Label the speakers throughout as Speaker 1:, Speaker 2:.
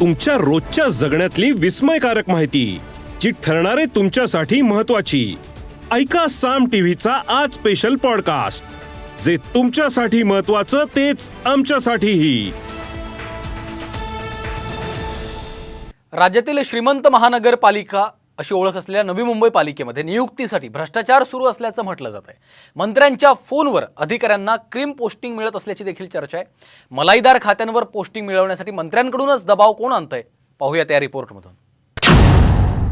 Speaker 1: तुमच्या रोजच्या जगण्यातली विस्मयकारक माहिती जी ठरणारे तुमच्यासाठी महत्वाची ऐका साम टीव्हीचा आज स्पेशल पॉडकास्ट जे तुमच्यासाठी महत्वाचं तेच आमच्यासाठीही.
Speaker 2: राज्यातील श्रीमंत महानगरपालिका अशी ओळख असलेल्या नवी मुंबई पालिकेमध्ये नियुक्तीसाठी भ्रष्टाचार सुरू असल्याचं म्हटलं जात आहे मंत्र्यांच्या फोनवर अधिकाऱ्यांना क्रीम पोस्टिंग मिळत असल्याची देखील चर्चा आहे. मलाईदार खात्यांवर पोस्टिंग मिळवण्यासाठी मंत्र्यांकडूनच दबाव कोण आणतंय? पाहूया त्या रिपोर्टमधून.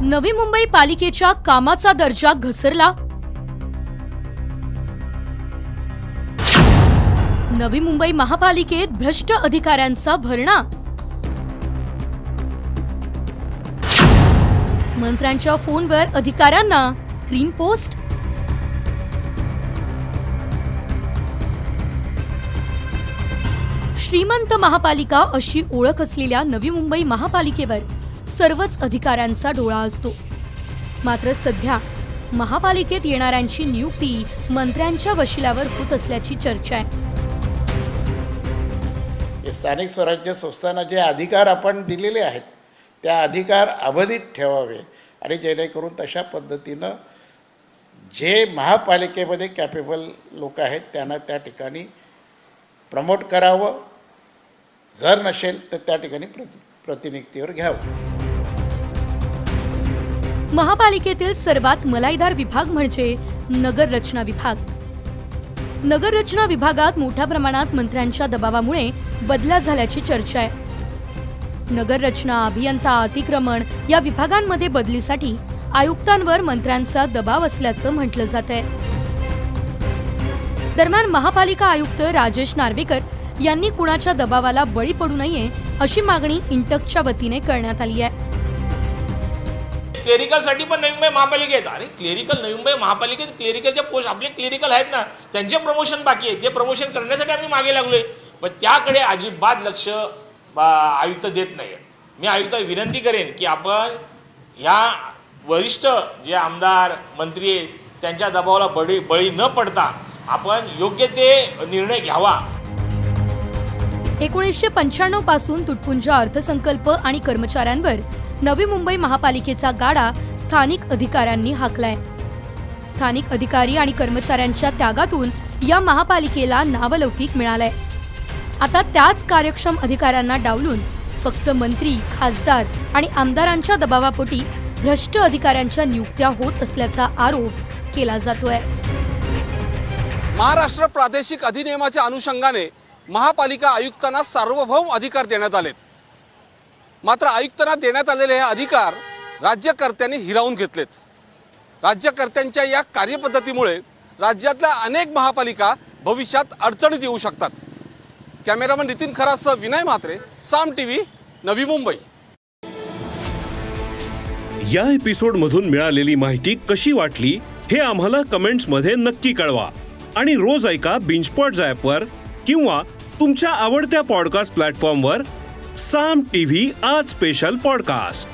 Speaker 3: नवी मुंबई पालिकेच्या कामाचा दर्जा घसरला? नवी मुंबई महापालिकेत भ्रष्ट अधिकाऱ्यांचा भरणा? मंत्र्यांच्या फोनवर अधिकाऱ्यांना क्रीम पोस्ट श्रीमंत महापालिका अशी ओळख असलेल्या नवी मुंबई महापालिकेवर सर्वच अधिकाऱ्यांचा डोळा असतो. मात्र सध्या महापालिकेत येणाऱ्यांची नियुक्ती मंत्र्यांच्या वशिल्यावर होत असल्याची चर्चा आहे.
Speaker 4: स्थानिक स्वराज्य संस्थांना जे अधिकार आपण दिलेले आहेत त्या अधिकार अबाधित ठेवावे आणि जेणेकरून तशा पद्धतीनं जे महापालिकेमध्ये कॅपेबल लोक आहेत त्यांना त्या ठिकाणी प्रमोट करावं. जर नसेल तर त्या ठिकाणी प्रति प्रतिनियुक्तीवर घ्यावं.
Speaker 3: महापालिकेतील सर्वात मलाईदार विभाग म्हणजे नगर रचना विभाग. नगररचना विभागात मोठ्या प्रमाणात मंत्र्यांच्या दबावामुळे बदला झाल्याची चर्चा आहे. नगररचना अभियंता अतिक्रमण या विभागांमध्ये बदलीसाठी आयुक्तांवर मंत्र्यांचा दबाव असल्याचं म्हटलं जात आहे. दरम्यान महापालिका आयुक्त राजेश नार्वेकर यांनी कुणाच्या दबावाला बळी पडू नये अशी मागणी इंटकच्या वतीने करण्यात आली आहे.
Speaker 5: क्लेरिकलसाठी पण नवी मुंबई महापालिकेत अरे क्लेरिकल नवी मुंबई महापालिकेत क्लेरिकलचे पोस्ट आपले क्लेरिकल आहेत ना त्यांचे प्रमोशन बाकी आहे. ते प्रमोशन करण्यासाठी आम्ही मागे लागलोय. पण त्याकडे अजिबात लक्ष आयुक्त देत नाही मी आयुक्त विनंती करेन की आपण ह्या वरिष्ठ जे आमदार मंत्री आहेत त्यांच्या दबावाला बळी बळी न पडता आपण योग्य ते निर्णय घ्यावा.
Speaker 3: एकोणीसशे पंच्याण्णवपासून तुटपुंजा अर्थसंकल्प आणि कर्मचाऱ्यांवर नवी मुंबई महापालिकेचा गाडा स्थानिक अधिकाऱ्यांनी हाकलाय. स्थानिक अधिकारी आणि कर्मचाऱ्यांच्या त्यागातून या महापालिकेला नावलौकिक मिळालंय. आता त्याच कार्यक्षम अधिकाऱ्यांना डावलून फक्त मंत्री खासदार आणि आमदारांच्या दबावापोटी भ्रष्ट अधिकाऱ्यांच्या नियुक्त्या होत असल्याचा आरोप केला जातोय.
Speaker 6: महाराष्ट्र प्रादेशिक अधिनियमाच्या अनुषंगाने महापालिका आयुक्तांना सार्वभौम अधिकार देण्यात आलेत. मात्र आयुक्तांना देण्यात आलेले हे अधिकार राज्यकर्त्यांनी हिरावून घेतलेत. राज्यकर्त्यांच्या या कार्यपद्धतीमुळे राज्यातल्या अनेक महापालिका भविष्यात अडचणीत येऊ शकतात. कॅमेरामन नितीन खरासह विनय म्हात्रे साम टीव्ही नवी मुंबई.
Speaker 1: या एपिसोड मधून मिळालेली माहिती कशी वाटली हे आम्हाला कमेंट्समध्ये नक्की कळवा. आणि रोज ऐका बिंचपॉट वर किंवा तुमच्या आवडत्या पॉडकास्ट प्लॅटफॉर्मवर साम टीव्ही आज स्पेशल पॉडकास्ट.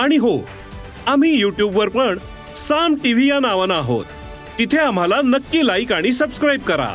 Speaker 1: आणि हो आम्ही यूट्यूबवर पण साम टीव्ही या नावानं आहोत. तिथे आम्हाला नक्की लाईक आणि सबस्क्राईब करा.